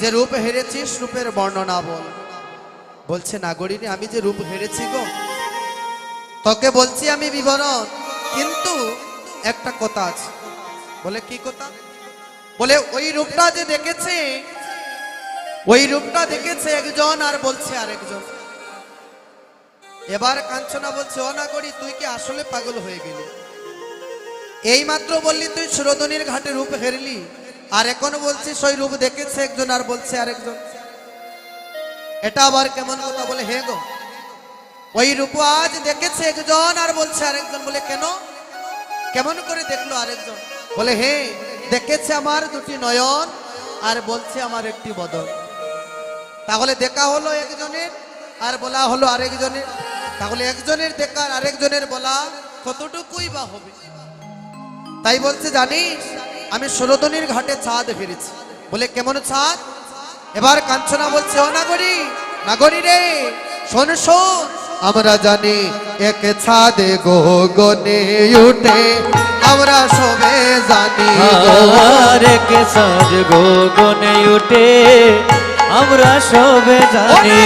যে রূপ হেরেছিস, রূপের বর্ণনা বল। বলছে, নাগরিনী, আমি যে রূপ হেরেছি গো, তোকে বলছি আমি বিবরণ। কিন্তু একটা কথা আছে। বলে, কি কথা? বলে, ওই রূপটা যে দেখেছে, ওই রূপটা দেখেছে একজন আর বলছে আরেকজন। এবার কাঞ্চনা বলছে, ও নাগরী তুই কি আসলে পাগল হয়ে গেলি? এই মাত্র বললি তুই সুরধনির ঘাটে রূপ হেরলি আর এখন বলছি ওই রূপ দেখেছে একজন আর বলছে আরেকজন। এটা আবার কেমন কথা বলে, হে গো? ওই রূপ আজ দেখেছে একজন আর বলছে আরেকজন। বলে, কেন? কেমন করে দেখল আরেকজন? বলে, হে, দেখেছে আমার দুটি নয়ন আর বলছে আমার একটি বদন। তাহলে দেখা হলো একজনের আর বলা হলো আরেকজনের। তাহলে একজনের দেখা আর আরেকজনের বলা কতটুকুই বা হবে? তাই বলছে, জানিস? আমি সুরদনির ঘাটে চাঁদ ফিরেছি বলে কেমন চাঁদ এবার কাঞ্চনা বলছে ও নাগরী নাগরী রে শোন শোন আমরা জানি এক ছাদে গো গনে উঠে আমরা সবে জানি গো। আরে কে সাজ গো গনে উঠে আমরা সবে জানি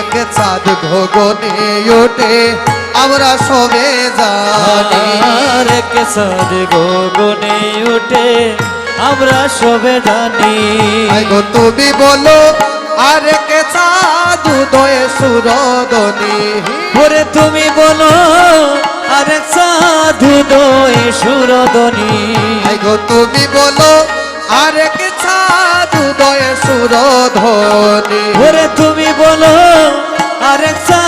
এক চাঁদ গগনে ওঠে আমরা সবে জানি। আরে কে সাজ গো গনে উঠে আমরা সবে জানি। গো তুমি বলো আর কে চাঁদ উদয় সুরদনি ওরে তুমি বলো আরে সাধু দোয় সুরদনি গো তুমি বলো আর কে চাঁদ উদয় সুরধনি ওরে তুমি বলো আর সাধু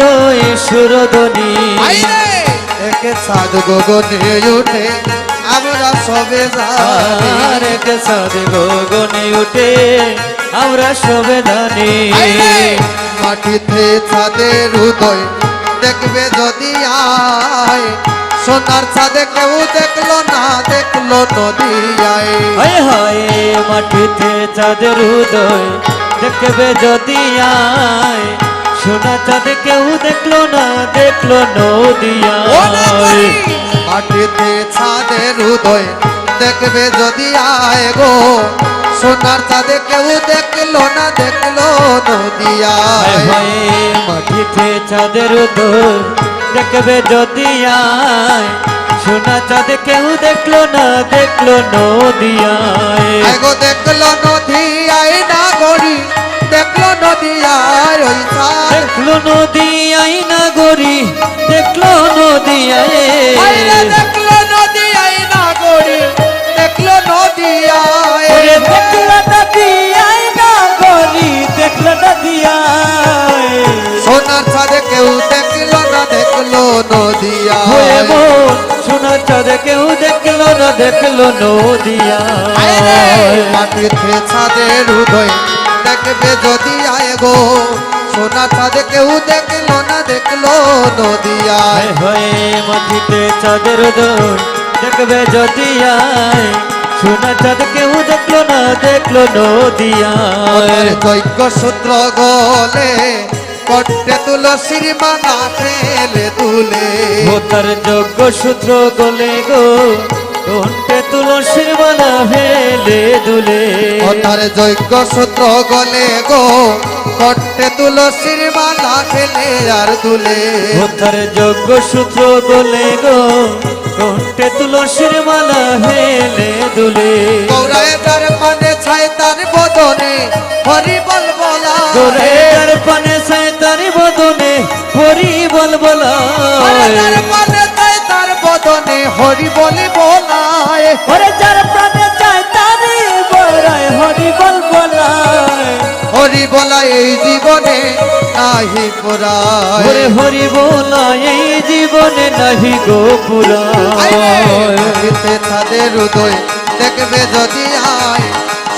দোয় সুরদনি আই রে। এক গগনে ওঠে আমরা সবে আরে কে সাধু গগনে উঠে আমরা সবে জানি। মাটিতে ছাদের উদয় দেখবে যদি আয় সোনার ছাদে কেউ দেখল না দেখল নদী আয়। হায় মাটিতে চাঁদের উদয় দেখবে যদি আয় সোনা চাঁদ কেউ দেখল না দেখল নদিয়া। মাটিতে ছাদের উদয় দেখবে যদি আয় গো। সোনার চাঁদে কেউ দেখল না দেখল নদী আয় হায় মাটিতে চাঁদের উদয় দেখবে যদি আয়। সোনা চাঁদ কেউ দেখল না দেখল নদিয়ায় আয় গো দেখল নদী আয় না গড়ি দেখল নদী আয় ওই দেখল নদী আইনা গরি দেখল নদী আয় দেখল নদী আয় না গড়ি দেখল নদী আয় ওরে দেখল নদী আইনা গরি দেখল নদী আয় সোনার ছাদে কেউ দেখল না দেখল নদী আয় মন সোনা চাঁদে কেউ দেখল না দেখল নদিয়া আইরে মাটিতে ছাদের উদয় দেখবে যদি আয় গো। সোনার ছাদে কেউ দেখল না দেখল নদী আয় হয়ে মাটিতে চাঁদের উদয় দেখবে যদি আয়। সোনা চাঁদ কেউ দেখল না দেখল নদিয়া যজ্ঞ সূত্র গলে কট্টে তুলসীর মালা ঠেলে তুলে। ও তার যোগ্য সূত্র গলে গো তুলসীর মালা ফেলে দুলে। ও যজ্ঞ সূত্র গলে গো কট্টে তুলসীর মালা ঠেলে আর তুলে ও তার যোগ্য সূত্র গলে গো কণ্ঠে তুলসীর মালা ফেলে দুলে। গৌরায় তার পানে ছাই তার বদনে হরি বল বলা। গোরে তার পানে সাই তার বদনে হরি বল বলায় বদনে হরি বলি বলায়। ওরে যার প্রাণে চায় তারি বড়ায় হরি বল বলায়। হরি বলা এই জীবনে নাহি পুরায়। ওরে হরি বলায় এই জীবনে নাহি গো পুরায়। আইতে ছাদের উদয় দেখবে যদি আয়।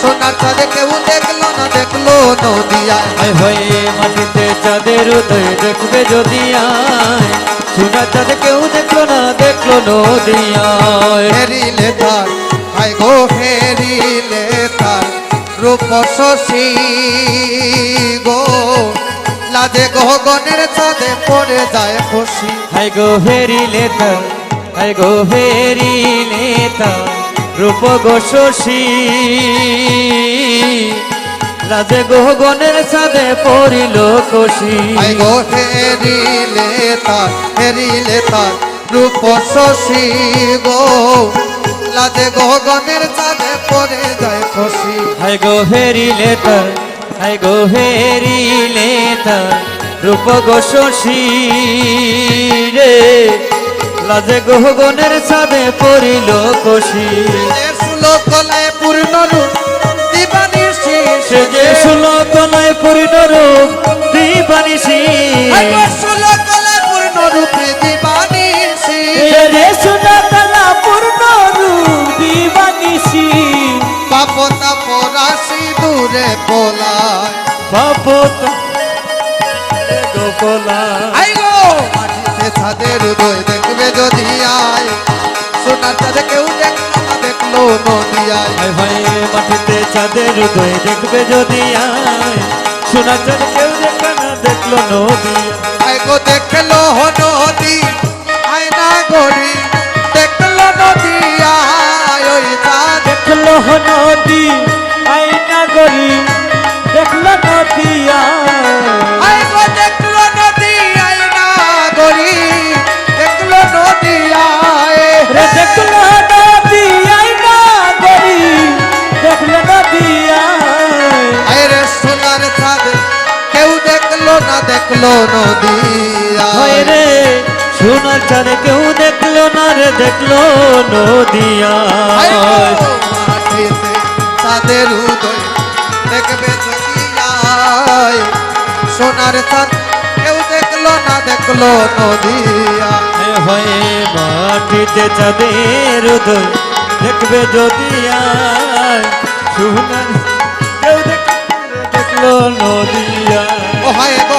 সোনার ছাদে কেউ দেখল না দেখল নদিয়ায়। আয় হয়ে মাটিতে চাঁদের উদয় দেখবে যদি আয়। সোনা চাঁদ কেউ দেখল না দেখল নদিয়ায়। হেরিলে তার হাই গো হেরিলে তার রূপ শশী গো। লাজে গগনের ছাদে পড়ে যায় খুশি। হাই গো হেরি লেতা হাই গো হেরি লেতা রূপ গো শশী রাজে গহগনের সাদে পড়িল গো হেরিলে তার হেরিলে তার রূপ শশী গো। লাজে গগনের চাঁদে পড়ে যায় খুশি হাই গো হেরিলে তার হাই গো হেরিলে তার রূপ গো শশী রে। লাজে গহগনের সাদে পড়িল কষি। শ্লোকলায় পূর্ণ রূপ সুলকলায় পূর্ণ রূপ দিবানিসি শ্লোকলায় পূর্ণ রূপ দিবানি রে সুলকলা পূর্ণ রূপ দিবানিসি পাপ তাপ রাশি দূরে পোলায় বাপত গোপলা মাটিতে ছাদের উদয় দেখবে যদি আয়। সোনার চাঁদে কেউ দেখল নদিয়ায় ভাই মাটিতে চাঁদের উদয় দেখবে যদি আয়। সোনা চাঁদ কেউ দেখবে না দেখল নদী। দেখল নদী। দেখল না দেখল নদিয়া চাঁদের উদয় দেখবে সোনার চাঁদ কেউ দেখল না দেখল নদিয়া। হয়ে মাটিতে চাঁদের উদয় দেখবে যদি সোনার কেউ দেখলো- দেখল নদিয়া। হায় গো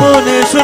মনে শোনা